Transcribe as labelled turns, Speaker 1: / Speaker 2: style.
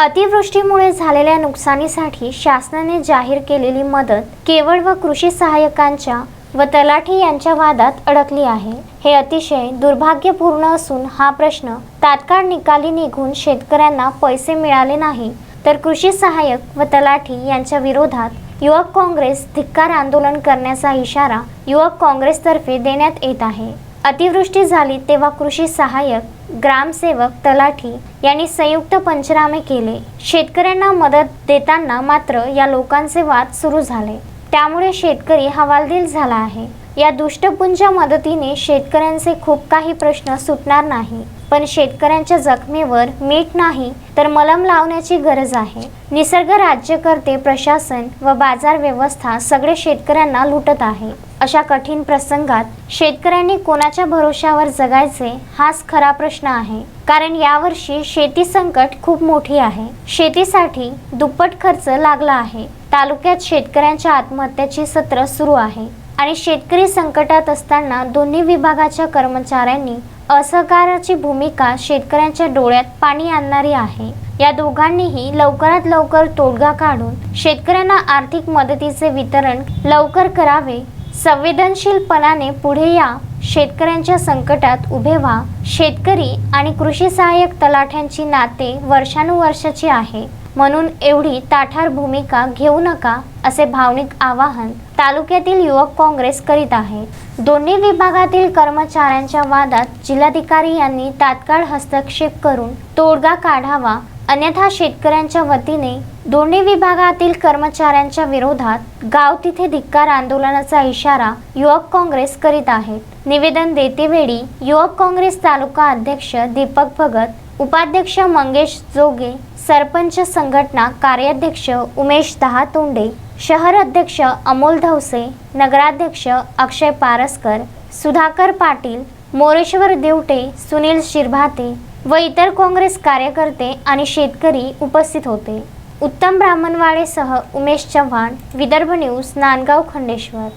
Speaker 1: अतिवृष्टीमुळे झालेल्या नुकसानीसाठी शासनाने जाहीर केलेली मदत केवळ व कृषी सहाय्यकांच्या व तलाठी यांच्या वादात अडकली आहे. हे अतिशय दुर्भाग्यपूर्ण असून हा प्रश्न तात्काळ निकाली निघून शेतकऱ्यांना पैसे मिळाले नाही तर कृषी सहाय्यक व तलाठी यांच्या विरोधात युवक काँग्रेस धिक्कार आंदोलन करण्याचा इशारा युवक काँग्रेसतर्फे देण्यात येत आहे. अतिवृष्टी झाली तेव्हा कृषी सहाय्यक ग्रामसेवक तलाठी यांनी संयुक्त पंचनामे केले. शेतकऱ्यांना मदत देताना मात्र या लोकांचे वाद सुरू झाले. त्यामुळे शेतकरी हवालदिल झाला आहे. या दुष्टपुंच्या मदतीने शेतकऱ्यांचे खूप काही प्रश्न सुटणार नाही. पण शेतकऱ्यांच्या जखमेवर मीठ नाही तर मलम लावण्याची गरज आहे. निसर्ग राज्यकर्ते प्रशासन व बाजार व्यवस्था सगळे शेतकऱ्यांना लुटत आहे. अशा कठीण प्रसंगात शेतकऱ्यांनी कोणाच्या भरोशावर जगायचे हाच खरा प्रश्न आहे. कारण यावर्षी शेती संकट खूप मोठी आहे. शेतीसाठी दुप्पट खर्च लागला आहे. तालुक्यात शेतकऱ्यांच्या आत्महत्याची सत्र सुरू आहे. आणि शेतकरी संकटात असताना दोन्ही विभागाच्या कर्मचाऱ्यांनी असहकाराची भूमिका शेतकऱ्यांच्या डोळ्यात पाणी आणणारी आहे. या दोघांनीही लवकरात लवकर तोडगा काढून शेतकऱ्यांना आर्थिक मदतीचे वितरण लवकर करावे. संवेदनशीलपणाने पुढे या. शेतकऱ्यांच्या संकटात उभे व्हा. शेतकरी आणि कृषी सहाय्यक तलाठ्यांची नाते वर्षानुवर्षाची आहे. म्हणून एवढी ताठार भूमिका घेऊ नका असे भावनिक आवाहन तालुक्यातील युवक काँग्रेस करीत आहे. दोन्ही विभागातील कर्मचाऱ्यांच्या वादात जिल्हाधिकारी यांनी तात्काळ हस्तक्षेप करून तोडगा काढावा अन्यथा शेतकऱ्यांच्या वतीने दोन्ही विभागातील कर्मचाऱ्यांच्या विरोधात गाव तिथे धिक्कार आंदोलनाचा इशारा युवक काँग्रेस करीत आहेत. निवेदन देतेवेळी युवक काँग्रेस तालुका अध्यक्ष दीपक भगत उपाध्यक्ष मंगेश जोगे सरपंच संघटना कार्याध्यक्ष उमेश दहातोंडे शहर अध्यक्ष अमोल धवसे नगराध्यक्ष अक्षय पारसकर सुधाकर पाटील मोरेश्वर देवटे सुनील शिरभाते व इतर काँग्रेस कार्यकर्ते आणि शेतकरी उपस्थित होते. उत्तम ब्राह्मणवाडेसह उमेश चव्हाण विदर्भ न्यूज नांदगाव खंडेश्वर.